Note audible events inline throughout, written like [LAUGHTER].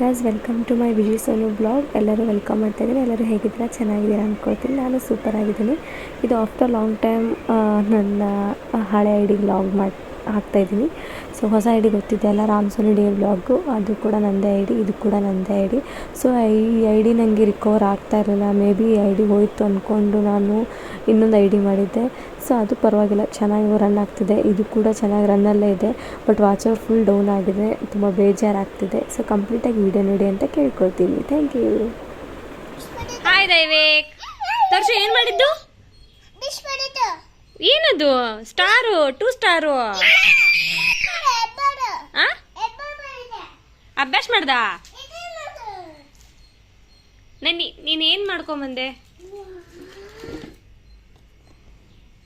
Guys welcome to my Viji Sonu blog ಎಲ್ಲರೂ welcome ಮಾಡ್ತಾ ಇದ್ದೀನಿ ಎಲ್ಲರೂ ಹೇಗಿದ್ದೀರಾ? ಚೆನ್ನಾಗಿದ್ದೀರಾ ಅಂದ್ಕೊಳ್ತೀನಿ ನಾನು ಸೂಪರ್ ಆಗಿದ್ದೀನಿ. ಇದು ಆಫ್ಟರ್ ಲಾಂಗ್ ಟೈಮ್ ನನ್ನ ಹಳೆ ಐ ಡಿ ಬ್ಲಾಗ್ ಮಾಡಿ ಹಾಕ್ತಾಯಿದ್ದೀನಿ ಸೊ ಹೊಸ ಐ ಡಿ ಗೊತ್ತಿದೆ ಅಲ್ಲ, ರಾಮ್ ಸೋನಿ ಡೇ ಬ್ಲಾಗು ಅದು ಕೂಡ ನನ್ನದೇ ಐ ಡಿ ಇದು ಕೂಡ ನನ್ನದೇ ಐ ಡಿ ಸೊ ಈ ಐ ಡಿ ನನಗೆ ರಿಕವರ್ ಆಗ್ತಾ ಇರಲಿಲ್ಲ. ಮೇ ಬಿ ಐ ಡಿ ಹೋಯಿತು ಅಂದ್ಕೊಂಡು ನಾನು ಇನ್ನೊಂದು ಐ ಡಿ ಮಾಡಿದ್ದೆ. ಸೊ ಅದು ಪರವಾಗಿಲ್ಲ ಚೆನ್ನಾಗಿ ರನ್ ಆಗ್ತಿದೆ. ಇದು ಕೂಡ ಚೆನ್ನಾಗಿ ರನ್ನಲ್ಲೇ ಇದೆ. But watch hour full down ಆಗಿದೆ. ತುಂಬ ಬೇಜಾರಾಗ್ತಿದೆ. ಸೊ ಕಂಪ್ಲೀಟಾಗಿ ವೀಡಿಯೋ ನೋಡಿ ಅಂತ ಕೇಳ್ಕೊಳ್ತೀನಿ. ಥ್ಯಾಂಕ್ ಯು ಹಾಯ್ ದೈವೇಕ್ ತರ್ಷು ಏನು ಮಾಡಿದ್ದು? ಏನದು? ಸ್ಟಾರು ಟೂ ಸ್ಟಾರು ಆ? ಅಭ್ಯಾಸ ಮಾಡ್ದ. ನನ್ನಿ ನೀನು ಏನು ಮಾಡ್ಕೊಂಬಂದೆ?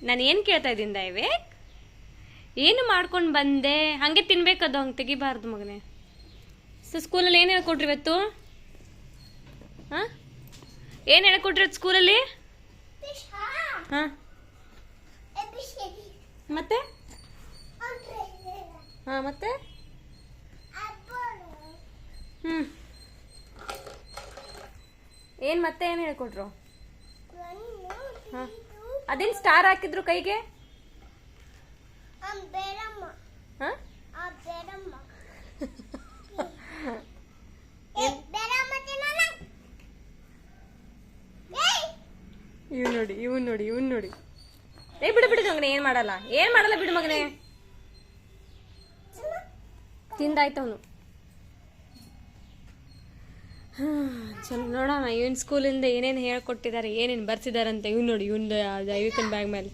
ನಾನು ಏನು ಕೇಳ್ತಾ ಇದ್ದೀನಿ ದಯವೇಕ್ ಏನು ಮಾಡ್ಕೊಂಡು ಬಂದೆ? ಹಾಗೆ ತಿನ್ಬೇಕದು ಹಂಗೆ ತೆಗಿಬಾರ್ದು ಮಗನೇ. ಸೊ ಸ್ಕೂಲಲ್ಲಿ ಏನು ಹೇಳ್ಕೊಟ್ರಿ ಇವತ್ತು? ಹಾಂ? ಏನು ಹೇಳ್ಕೊಟ್ರಿ ಸ್ಕೂಲಲ್ಲಿ ಹಾಂ? ಮತ್ತೆ? ಹಾಂ, ಮತ್ತೆ? ಹ್ಞೂ ಏನು ಮತ್ತೆ ಏನು ಹೇಳ್ಕೊಟ್ರು? ಹಾಂ? ಅದೇನು ಸ್ಟಾರ್ ಹಾಕಿದ್ರು ಕೈಗೆ? [LAUGHS] ಇವ್ ನೋಡಿ ಇವ್ ನೋಡಿ ಇವ್ ನೋಡಿ. ಏ ಬಿಡು ಬಿಡು ಮಗನೇ ಏನು ಮಾಡಲ್ಲ? ಏನು ಮಾಡಲ್ಲ ಬಿಡು ಮಗನೇ. ತಿಂದಾಯ್ತು ಅವನು. ಚಲೋ ನೋಡೋಣ ಇವನ್ ಸ್ಕೂಲಿಂದ ಏನೇನು ಹೇಳ್ಕೊಟ್ಟಿದ್ದಾರೆ ಏನೇನು ಬರ್ತಿದ್ದಾರಂತೆ ಇವ್ನು ನೋಡಿ ಇವನ್ ದೈವಿಕನ್ ಬ್ಯಾಗ್ ಮೇಲೆ.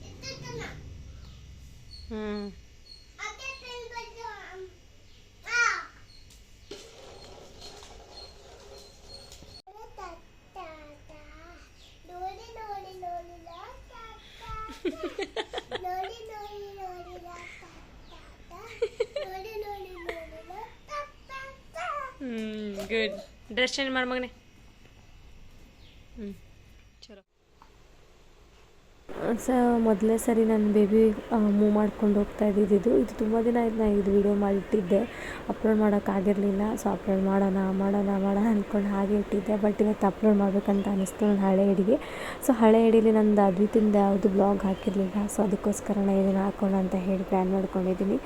ಹ್ಮ್. [LAUGHS] ಗುಡ್ ಡ್ರೆಸ್ ಚೇಂಜ್ ಮಾಡಿ ಮಗನೇ. ಚಲೋ. ಸೊ ಮೊದಲೇ ಸರಿ ನನ್ನ ಬೇಬಿ ಮೂವ್ ಮಾಡ್ಕೊಂಡು ಹೋಗ್ತಾ ಇದ್ದಿದ್ದು. ಇದು ತುಂಬ ದಿನ ಆಯ್ತು ನಾನು ಇದು ವಿಡಿಯೋ ಮಾಡಿಟ್ಟಿದ್ದೆ ಅಪ್ಲೋಡ್ ಮಾಡೋಕ್ಕಾಗಿರಲಿಲ್ಲ ಸೊ ಅಪ್ಲೋಡ್ ಮಾಡೋಣ ಮಾಡೋಣ ಮಾಡೋಣ ಅಂದ್ಕೊಂಡು ಹಾಗೆ ಇಟ್ಟಿದ್ದೆ. ಬಟ್ ಇವತ್ತು ಅಪ್ಲೋಡ್ ಮಾಡಬೇಕಂತ ಅನಿಸ್ತು ನನ್ನ ಹಳೆ ಹಿಡಿಗೆ ಸೊ ಹಳೆ ಹಿಡೀಲಿ ನಂದು ಅದ್ವಿತಿಂದ ಯಾವುದು ಬ್ಲಾಗ್ ಹಾಕಿರಲಿಲ್ಲ. ಸೊ ಅದಕ್ಕೋಸ್ಕರ ನಾನು ಇದನ್ನು ಹಾಕೋಣ ಅಂತ ಹೇಳಿ ಪ್ಲ್ಯಾನ್ ಮಾಡ್ಕೊಂಡಿದ್ದೀನಿ.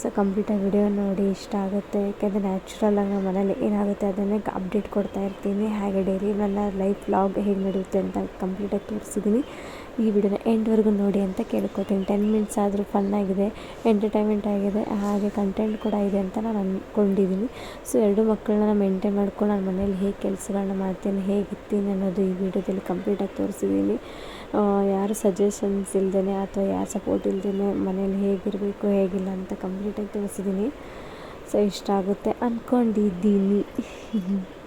ಸೊ ಕಂಪ್ಲೀಟಾಗಿ ವಿಡಿಯೋ ನೋಡಿ ಇಷ್ಟ ಆಗುತ್ತೆ. ಯಾಕೆಂದರೆ ನ್ಯಾಚುರಲಾಗಿ ನಮ್ಮ ಮನೇಲಿ ಏನಾಗುತ್ತೆ ಅದನ್ನೇ ಅಪ್ಡೇಟ್ ಕೊಡ್ತಾ ಇರ್ತೀನಿ. ಹಾಗೆ ಡೈಲಿ ನನ್ನ ಲೈಫ್ ಲಾಗ್ ಹೇಗೆ ನಡೆಯುತ್ತೆ ಅಂತ ಕಂಪ್ಲೀಟಾಗಿ ತೋರಿಸಿದ್ದೀನಿ. ಈ ವಿಡಿಯೋನ ಎಂಡ್ವರೆಗೂ ನೋಡಿ ಅಂತ ಕೇಳ್ಕೊತೀನಿ. ಟೆನ್ ಮಿನಿಟ್ಸ್ ಆದರೂ ಫನ್ನಾಗಿದೆ ಎಂಟರ್ಟೈನ್ಮೆಂಟ್ ಆಗಿದೆ, ಹಾಗೆ ಕಂಟೆಂಟ್ ಕೂಡ ಇದೆ ಅಂತ ನಾನು ಅಂದ್ಕೊಂಡಿದ್ದೀನಿ ಸೊ ಎರಡು ಮಕ್ಕಳನ್ನ ಮೇಂಟೈನ್ ಮಾಡ್ಕೊಂಡು ನಾನು ಮನೇಲಿ ಹೇಗೆ ಕೆಲಸಗಳನ್ನ ಮಾಡ್ತೀನಿ, ಹೇಗಿರ್ತೀನಿ ಅನ್ನೋದು ಈ ವಿಡಿಯೋದಲ್ಲಿ ಕಂಪ್ಲೀಟಾಗಿ ತೋರಿಸಿದ್ದೀನಿ. ಯಾರು ಸಜೆಷನ್ಸ್ ಇಲ್ದೇ ಅಥವಾ ಯಾರು ಸಪೋರ್ಟ್ ಇಲ್ದೇ ಮನೇಲಿ ಹೇಗಿರಬೇಕು, ಹೇಗಿಲ್ಲ ಅಂತ ಕಂಪ್ಲೀಟಾಗಿ ತಿಳಿಸಿದ್ದೀನಿ ಸೊ ಇಷ್ಟ ಆಗುತ್ತೆ ಅಂದ್ಕೊಂಡಿದ್ದೀನಿ [LAUGHS]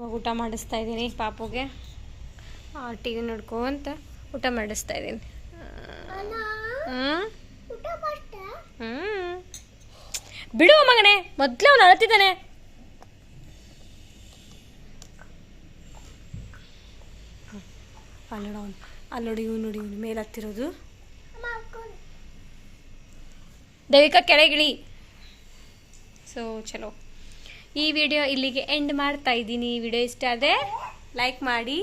ಇವಾಗ ಊಟ ಮಾಡಿಸ್ತಾ ಇದ್ದೀನಿ ಪಾಪುಗೆ. ಟಿ ವಿ ನೋಡ್ಕೊಂತ ಊಟ ಮಾಡಿಸ್ತಾ ಇದ್ದೀನಿ. ಬಿಡು ಮಗನೇ ಮೊದಲೇ ಅವನು ಅಳತಿದ್ದಾನೆ. ಅಲ್ಲ ನೋಡು ಅವನು. ಅಲ್ಲಿ ನೋಡಿ ಇವ್ನು ನೋಡಿ ಇವನು ಮೇಲೆ ಹತ್ತಿರೋದು. ದೈವಿಕ ಕೆಳಗಿಳಿ. ಸೊ ಚಲೋ. ಈ ವಿಡಿಯೋ ಇಲ್ಲಿಗೆ ಎಂಡ್ ಮಾಡ್ತಾ ಇದ್ದೀನಿ. ಈ ವಿಡಿಯೋ ಇಷ್ಟ ಆದರೆ ಲೈಕ್ ಮಾಡಿ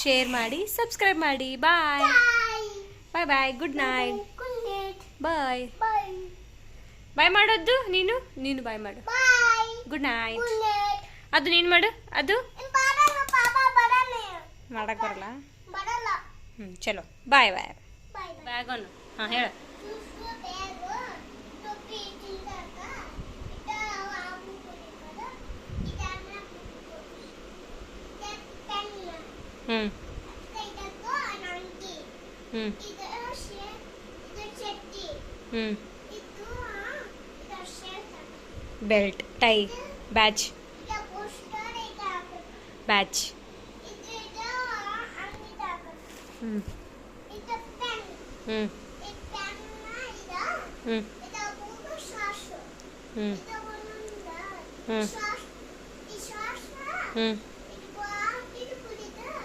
ಶೇರ್ ಮಾಡಿ ಸಬ್ಸ್ಕ್ರೈಬ್ ಮಾಡಿ. ಬಾಯ್ ಬಾಯ್ ಬಾಯ್ ಗುಡ್ ನೈಟ್ ಬಾಯ್ ಬಾಯ್ ಮಾಡೋದು ನೀನು? ನೀನು ಬಾಯ್ ಮಾಡು. ಗುಡ್ ನೈಟ್ ಅದು ನೀನು ಮಾಡು? ಅದು? ಮಾಡಕ್ ಬರಲ್ಲ? ಹ್ಞೂ ಚಲೋ. ಬಾಯ್ ಬಾಯ್ ಬಾಯ್ ಬಾಯ್ ಹಾಂ ಹೇಳ. ಹ್ಞೂ ಹ್ಞೂ ಹ್ಞೂ ಬೆಲ್ಟ್ ಟೈ ಬ್ಯಾಚ್ ಬ್ಯಾಚ್ ಹ್ಞೂ ಹ್ಞೂ ಹ್ಞೂ ಹ್ಞೂ ಹ್ಞೂ ಹ್ಞೂ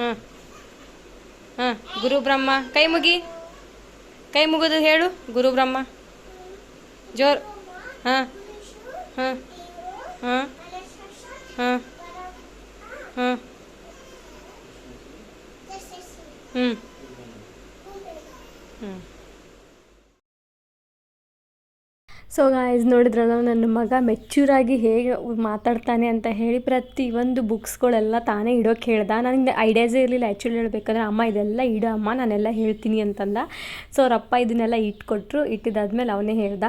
ಹಾಂ ಹಾಂ ಗುರು ಬ್ರಹ್ಮ. ಕೈ ಮುಗಿ. ಕೈ ಮುಗಿದು ಹೇಳು, ಗುರು ಬ್ರಹ್ಮ. ಜೋರ್. ಹಾಂ ಹಾಂ ಹಾಂ ಹಾಂ ಹಾಂ ಹ್ಞೂ ಹ್ಞೂ ಸೊ ಗಾಯ್ಸ್ ನೋಡಿದ್ರಲ್ಲ, ನನ್ನ ಮಗ ಮೆಚ್ಯೂರಾಗಿ ಹೇಗೆ ಮಾತಾಡ್ತಾನೆ ಅಂತ ಹೇಳಿ ಪ್ರತಿ ಒಂದು ಬುಕ್ಸ್ಗಳೆಲ್ಲ ತಾನೇ ಇಡೋಕೆ ಹೇಳ್ದ. ನನಗೆ ಐಡಿಯಾಸೇ ಇರಲಿಲ್ಲ ಆ್ಯಕ್ಚುಲಿ ಹೇಳಬೇಕಂದ್ರೆ ಅಮ್ಮ ಇದೆಲ್ಲ ಇಡು ಅಮ್ಮ, ನಾನೆಲ್ಲ ಹೇಳ್ತೀನಿ ಅಂತಂದ. ಸೊ ಅವ್ರ ಅಪ್ಪ ಇದನ್ನೆಲ್ಲ ಇಟ್ಕೊಟ್ರು ಇಟ್ಟಿದ್ದಾದ್ಮೇಲೆ ಅವನೇ ಹೇಳ್ದ.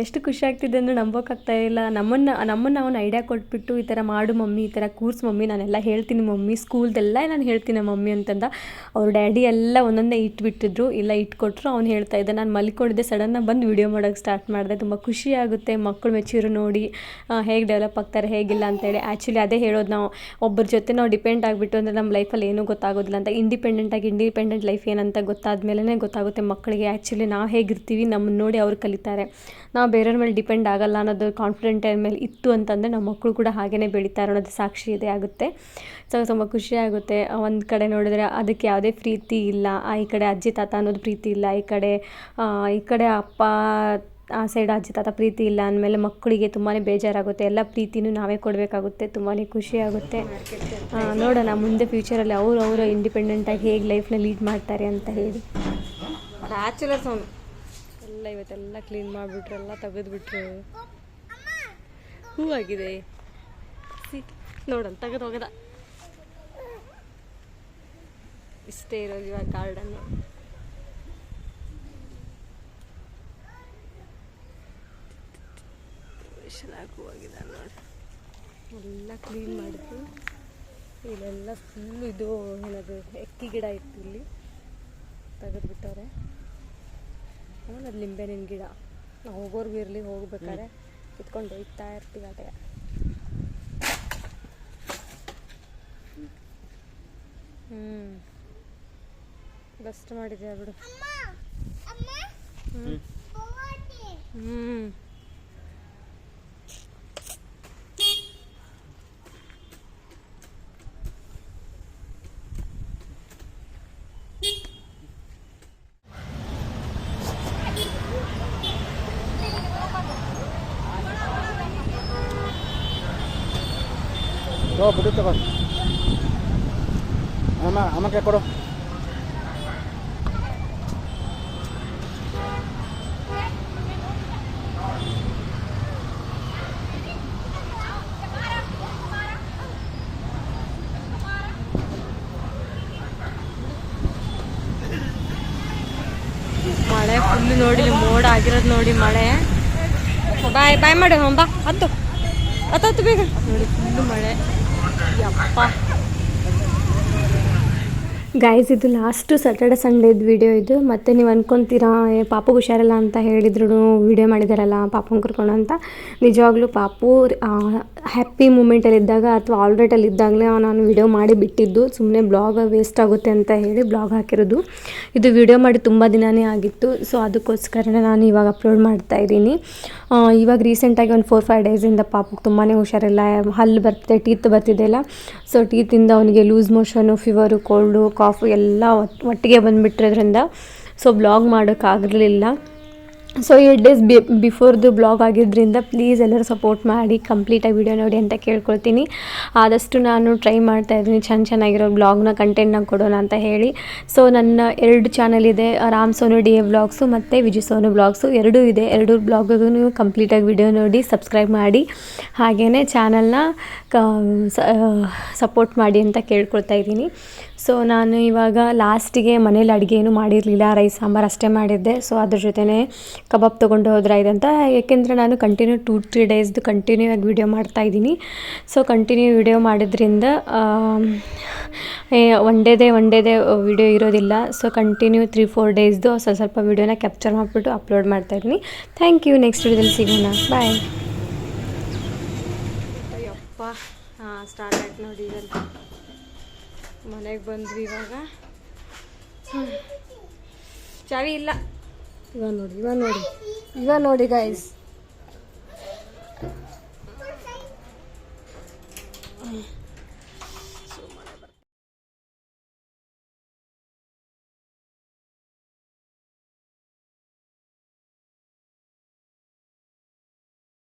ಎಷ್ಟು ಖುಷಿ ಆಗ್ತಿದೆ ಅಂದರೆ ನಂಬೋಕ್ಕಾಗ್ತಾ ಇಲ್ಲ. ನಮ್ಮನ್ನು ನಮ್ಮನ್ನು ಅವನು ಐಡಿಯಾ ಕೊಟ್ಬಿಟ್ಟು ಈ ಥರ ಮಾಡು ಮಮ್ಮಿ, ಈ ಥರ ಕೂರ್ಸ್ ಮಮ್ಮಿ, ನಾನೆಲ್ಲ ಹೇಳ್ತೀನಿ ಮಮ್ಮಿ, ಸ್ಕೂಲ್ದೆಲ್ಲ ನಾನು ಹೇಳ್ತೀನಿ ಮಮ್ಮಿ ಅಂತಂದ. ಅವ್ರ ಡ್ಯಾಡಿ ಎಲ್ಲ ಒಂದೊಂದೇ ಇಟ್ಬಿಟ್ಟಿದ್ರು, ಇಲ್ಲ ಇಟ್ಕೊಟ್ರು, ಅವ್ನು ಹೇಳ್ತಾ ಇದ್ದ, ನಾನು ಮಲ್ಕೊಂಡಿದ್ದೆ ಸಡನ್ನಾಗಿ ಬಂದು ವಿಡಿಯೋ ಮಾಡೋಕ್ಕೆ ಸ್ಟಾರ್ಟ್ ಮಾಡಿದೆ. ತುಂಬ ಖುಷಿ ಆಗುತ್ತೆ. ಮಕ್ಕಳು ಮೆಚ್ಯೂರ್ ನೋಡಿ ಹೇಗೆ ಡೆವಲಪ್ ಆಗ್ತಾರೆ, ಹೇಗಿಲ್ಲ ಅಂತೇಳಿ. ಆ್ಯಕ್ಚುಲಿ ಅದೇ ಹೇಳೋದು ನಾವು. ಒಬ್ಬರ ಜೊತೆ ನಾವು ಡಿಪೆಂಡ್ ಆಗಿಬಿಟ್ಟು ಅಂದರೆ ನಮ್ಮ ಲೈಫಲ್ಲಿ ಏನೂ ಗೊತ್ತಾಗೋದಿಲ್ಲ ಅಂತ. ಇಂಡಿಪೆಂಡೆಂಟಾಗಿ ಇಂಡಿಪೆಂಡೆಂಟ್ ಲೈಫ್ ಏನಂತ ಗೊತ್ತಾದ ಮೇಲೇ ಗೊತ್ತಾಗುತ್ತೆ ಮಕ್ಕಳಿಗೆ. ಆ್ಯಕ್ಚುಲಿ ನಾವು ಹೇಗಿರ್ತೀವಿ ನಮ್ಮನ್ನು ನೋಡಿ ಅವ್ರು ಕಲಿತಾರೆ. ನಾವು ಬೇರೆಯವ್ರ ಮೇಲೆ ಡಿಪೆಂಡ್ ಆಗಲ್ಲ ಅನ್ನೋದು ಕಾನ್ಫಿಡೆಂಟ್ ಮೇಲೆ ಇತ್ತು ಅಂತಂದರೆ ನಮ್ಮ ಮಕ್ಕಳು ಕೂಡ ಹಾಗೇ ಬೆಳೀತಾರೆ ಅನ್ನೋದು ಸಾಕ್ಷಿ ಇದೆ ಆಗುತ್ತೆ. ಸೊ ತುಂಬ ಖುಷಿ ಆಗುತ್ತೆ. ಒಂದು ಕಡೆ ನೋಡಿದ್ರೆ ಅದಕ್ಕೆ ಯಾವುದೇ ಪ್ರೀತಿ ಇಲ್ಲ. ಆ, ಈ ಕಡೆ ಅಜ್ಜಿ, ತಾತ ಅನ್ನೋದು ಪ್ರೀತಿ ಇಲ್ಲ. ಈ ಕಡೆ ಈ ಕಡೆ ಅಪ್ಪ ಆ ಸೈಡ್ ಅಜ್ಜಿ ತಾತ ಪ್ರೀತಿ ಇಲ್ಲ ಅಂದಮೇಲೆ ಮಕ್ಕಳಿಗೆ ತುಂಬಾ ಬೇಜಾರಾಗುತ್ತೆ. ಎಲ್ಲ ಪ್ರೀತಿನೂ ನಾವೇ ಕೊಡಬೇಕಾಗುತ್ತೆ. ತುಂಬಾ ಖುಷಿಯಾಗುತ್ತೆ. ನೋಡೋಣ ಮುಂದೆ ಫ್ಯೂಚರಲ್ಲಿ ಅವರು ಅವರು ಇಂಡಿಪೆಂಡೆಂಟಾಗಿ ಹೇಗೆ ಲೈಫ್ನ ಲೀಡ್ ಮಾಡ್ತಾರೆ ಅಂತ ಹೇಳಿ. ಬ್ಯಾಚುಲರ್ಸ್ ಅವನು ಎಲ್ಲ ಇವತ್ತೆಲ್ಲ ಕ್ಲೀನ್ ಮಾಡಿಬಿಟ್ರು ಎಲ್ಲ ತೆಗೆದುಬಿಟ್ರು. ಹೂ ಆಗಿದೆ. ನೋಡೋಣ ತೆಗೆದು ಹೋಗದ ಇಷ್ಟೇ ಇರೋದು ಇವಾಗ ಗಾರ್ಡನ್ನು ಚೆನ್ನಾಗಿ ಹೋಗಿದೆ ನೋಡಿ. ಎಲ್ಲ ಕ್ಲೀನ್ ಮಾಡಿದ್ರು ಇಲ್ಲೆಲ್ಲ ಫುಲ್ಲು ಇದು ಏನದು ಎಕ್ಕಿ ಗಿಡ ಇತ್ತು ಇಲ್ಲಿ. ತೆಗೆದ್ಬಿಟ್ಟವ್ರೆ. ಆಮೇಲೆ ಅದು ಲಿಂಬೆಹಣ್ಣಿನ ಗಿಡ. ನಾವು ಹೋಗೋರ್ಗು ಇರಲಿ ಹೋಗ್ಬೇಕಾದ್ರೆ ಕಿತ್ಕೊಂಡು ಹೋಗ್ತಾ ಇರ್ತೀವಿ ಅದೇ ಹ್ಞೂ ಬೆಸ್ಟ್ ಮಾಡಿದ್ಯಾ ಬಿಡು. ಹ್ಞೂ ಹ್ಞೂ ತಗೋ ಬಿಡು ತಗೋ ಅಮ್ಮ ಅಮ್ಮಕ್ಕೆ ಕೊಡು ಮಳೆ ಫುಲ್ ನೋಡಿ, ಮೋಡ ಆಗಿರೋದು ನೋಡಿ ಮಳೆ. ಬಾಯ್ ಬಾಯ್ ಮಾಡಿ ಬಾ ಅತ್ತು ಅತ್ತು ಬೇಗ. ನೋಡಿ ಫುಲ್ ಮಳೆ. 要花。ಗೈಸ್ ಇದು ಲಾಸ್ಟು ಸ್ಯಾಟರ್ಡೆ ಸಂಡೇದು ವಿಡಿಯೋ ಇದು. ಮತ್ತು ನೀವು ಅಂದ್ಕೊತೀರಾ ಪಾಪು ಹುಷಾರಿಲ್ಲ ಅಂತ ಹೇಳಿದ್ರು ವಿಡಿಯೋ ಮಾಡಿದಾರಲ್ಲ, ಪಾಪನ ಕರ್ಕೊಂಡು ಅಂತ. ನಿಜವಾಗ್ಲೂ ಪಾಪು ಹ್ಯಾಪಿ ಮೂಮೆಂಟಲ್ಲಿದ್ದಾಗ ಅಥವಾ ಆಲ್ರೆಟಲ್ಲಿ ಇದ್ದಾಗಲೇ ನಾನು ವಿಡಿಯೋ ಮಾಡಿ ಬಿಟ್ಟಿದ್ದು. ಸುಮ್ಮನೆ ಬ್ಲಾಗ್ ವೇಸ್ಟ್ ಆಗುತ್ತೆ ಅಂತ ಹೇಳಿ ಬ್ಲಾಗ್ ಹಾಕಿರೋದು. ಇದು ವಿಡಿಯೋ ಮಾಡಿ ತುಂಬ ದಿನವೇ ಆಗಿತ್ತು. ಸೊ ಅದಕ್ಕೋಸ್ಕರನೇ ನಾನು ಇವಾಗ ಅಪ್ಲೋಡ್ ಮಾಡ್ತಾ ಇದ್ದೀನಿ. ಇವಾಗ ರೀಸೆಂಟಾಗಿ ಒಂದು ಫೋರ್ ಫೈವ್ ಡೇಸಿಂದ ಪಾಪಕ್ಕೆ ತುಂಬಾ ಹುಷಾರಿಲ್ಲ. ಹಲ್ಲು ಬರ್ತಿದೆ ಟೀತ್ ಬರ್ತಿದೆಯಲ್ಲ ಸೊ ಟೀತಿಂದ ಅವನಿಗೆ loose motion fever cold cough ಎಲ್ಲ ಒಟ್- ಒಟ್ಟಿಗೆ ಬಂದುಬಿಟ್ಟಿರೋದ್ರಿಂದ ಸೊ ಬ್ಲಾಗ್ ಮಾಡೋಕ್ಕಾಗಲಿಲ್ಲ ಸೊ ಏಟ್ ಡೇಸ್ ಬಿ ಬಿಫೋರ್ದು ಬ್ಲಾಗ್ ಆಗಿದ್ದರಿಂದ ಪ್ಲೀಸ್ ಎಲ್ಲರೂ ಸಪೋರ್ಟ್ ಮಾಡಿ ಕಂಪ್ಲೀಟಾಗಿ ವಿಡಿಯೋ ನೋಡಿ ಅಂತ ಕೇಳ್ಕೊಳ್ತೀನಿ. ಆದಷ್ಟು ನಾನು ಟ್ರೈ ಮಾಡ್ತಾ ಇದ್ದೀನಿ ಚೆನ್ನ ಚೆನ್ನಾಗಿರೋ ಬ್ಲಾಗ್ನ ಕಂಟೆಂಟ್ನ ಕೊಡೋಣ ಅಂತ ಹೇಳಿ. ಸೊ ನನ್ನ ಎರಡು ಚಾನಲ್ ಇದೆ Ram Sonu D A blogs ಮತ್ತು ವಿಜಯ್ ಸೋನು ಬ್ಲಾಗ್ಸು. ಎರಡೂ ಇದೆ, ಎರಡು ಬ್ಲಾಗ್ಗೂ ಕಂಪ್ಲೀಟಾಗಿ ವಿಡಿಯೋ ನೋಡಿ ಸಬ್ಸ್ಕ್ರೈಬ್ ಮಾಡಿ. ಹಾಗೆಯೇ ಚಾನಲ್ನ ಸಪೋರ್ಟ್ ಮಾಡಿ ಅಂತ ಕೇಳ್ಕೊಳ್ತಾ ಇದ್ದೀನಿ. ಸೊ ನಾನು ಇವಾಗ ಲಾಸ್ಟಿಗೆ ಮನೇಲಿ ಅಡುಗೆ ಏನು ಮಾಡಿರಲಿಲ್ಲ, ರೈಸ್, ಸಾಂಬಾರು ಅಷ್ಟೇ ಮಾಡಿದ್ದೆ. ಸೊ ಅದ್ರ ಜೊತೆನೇ ಕಬಾಬ್ ತೊಗೊಂಡು ಹೋದ್ರೆ ಅಂತ. ಏಕೆಂದರೆ ನಾನು ಕಂಟಿನ್ಯೂ ಟೂ ತ್ರೀ ಡೇಸ್ದು ಕಂಟಿನ್ಯೂ ಆಗಿ ವಿಡಿಯೋ ಮಾಡ್ತಾ ಇದ್ದೀನಿ. ಸೊ ಕಂಟಿನ್ಯೂ ವಿಡಿಯೋ ಮಾಡಿದ್ರಿಂದ ಒನ್ ಡೇದೇ ಒನ್ ಡೇದೇ ವಿಡಿಯೋ ಇರೋದಿಲ್ಲ. ಸೊ ಕಂಟಿನ್ಯೂ ತ್ರೀ ಫೋರ್ ಡೇಸ್ದು ಸ್ವಲ್ಪ ಸ್ವಲ್ಪ ವಿಡಿಯೋನ ಕ್ಯಾಪ್ಚರ್ ಮಾಡಿಬಿಟ್ಟು ಅಪ್ಲೋಡ್ ಮಾಡ್ತಾ ಇದ್ದೀನಿ. ಥ್ಯಾಂಕ್ ಯು ನೆಕ್ಸ್ಟ್ ವಿಡಿಯೋದಲ್ಲಿ ಸಿಗೋಣ. ಬಾಯ್ ಸ್ಟಾರ್ಟ್ ಆಯ್ತು ನೋಡಿ ಮನೆಗೆ ಬಂದ್ವಿ ಇವಾಗ. ಚಾವಿ ಇಲ್ಲ. ಇವಾಗ ನೋಡಿ ಇವಾಗ ನೋಡಿ. ಇವಾಗ ನೋಡಿ ಗೈಸ್